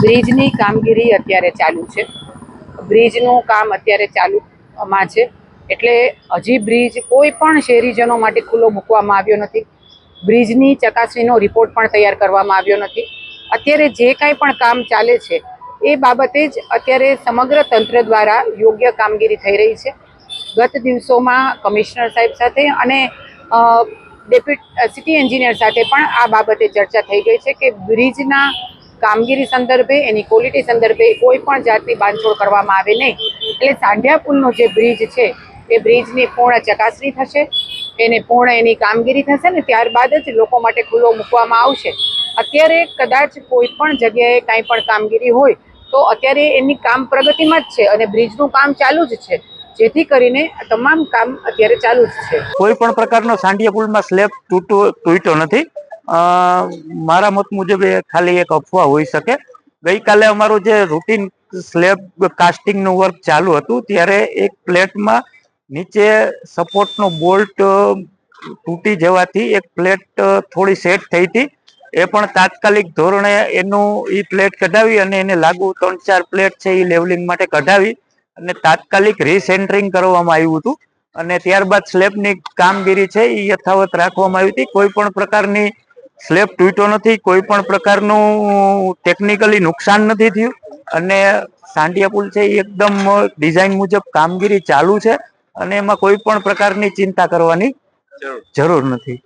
બ્રિજની કામગીરી અત્યારે ચાલુ છે. બ્રિજનું કામ અત્યારે ચાલુમાં છે. એટલે હજી બ્રિજ કોઈ પણ શહેરીજનો માટે ખુલ્લો મૂકવામાં આવ્યો નથી. બ્રિજની ચકાસણીનો રિપોર્ટ પણ તૈયાર કરવામાં આવ્યો નથી. અત્યારે જે કાંઈ પણ કામ ચાલે છે, એ બાબતે જ અત્યારે સમગ્ર તંત્ર દ્વારા યોગ્ય કામગીરી થઈ રહી છે. ગત દિવસોમાં કમિશનર સાહેબ સાથે અને ડેપ્યુટ સિટી એન્જિનિયર સાથે પણ આ બાબતે ચર્ચા થઈ ગઈ છે કે બ્રિજના કામગીરી સંદર્ભે, એની ક્વોલિટી સંદર્ભે કોઈ પણ જાતની બાંધછોડ કરવામાં આવે નહીં. એટલે સાંઢિયા પુલનો જે બ્રિજ છે, એ બ્રિજની પૂર્ણ ચકાસણી થશે. એને પૂર્ણ એની કામગીરી થશે ને ત્યારબાદ જ લોકો માટે ખુલ્લો મૂકવામાં આવશે. અત્યારે કદાચ કોઈ પણ જગ્યાએ કાંઈ પણ કામગીરી હોય, તો અત્યારે એની કામ પ્રગતિમાં જ છે અને બ્રિજનું કામ ચાલુ જ છે. જેથી કરીને તમામ કામ અત્યારે ચાલુ જ છે. કોઈ પણ પ્રકારનો સાંઢિયા પુલમાં સ્લેબ તૂટો તૂટ્યો નથી. મારા મત મુજબ એ ખાલી એક અફવા હોઈ શકે. ગઈકાલે અમારું જે રૂટીન સ્લેબ કાસ્ટિંગનું વર્ક ચાલુ હતું, ત્યારે એક પ્લેટમાં નીચે સપોર્ટનો બોલ્ટ તૂટી જવાથી એક પ્લેટ થોડી સેટ થઈ હતી. એ પણ તાત્કાલિક ધોરણે એનું એ પ્લેટ કઢાવી અને એને લાગુ ત્રણ ચાર પ્લેટ છે એ લેવલિંગ માટે કઢાવી અને તાત્કાલિક રીસેન્ટરિંગ કરવામાં આવ્યું હતું. અને ત્યારબાદ સ્લેબની કામગીરી છે એ યથાવત રાખવામાં આવી હતી. કોઈ પણ પ્રકારની સ્લેબ તૂટ્યો નથી કોઈ પણ પ્રકારનું ટેકનિકલી નુકસાન નથી થયું. અને સાંડિયા પુલ છે એ એકદમ ડિઝાઇન મુજબ કામગીરી ચાલુ છે અને એમાં કોઈ પણ પ્રકારની ચિંતા કરવાની જરૂર નથી.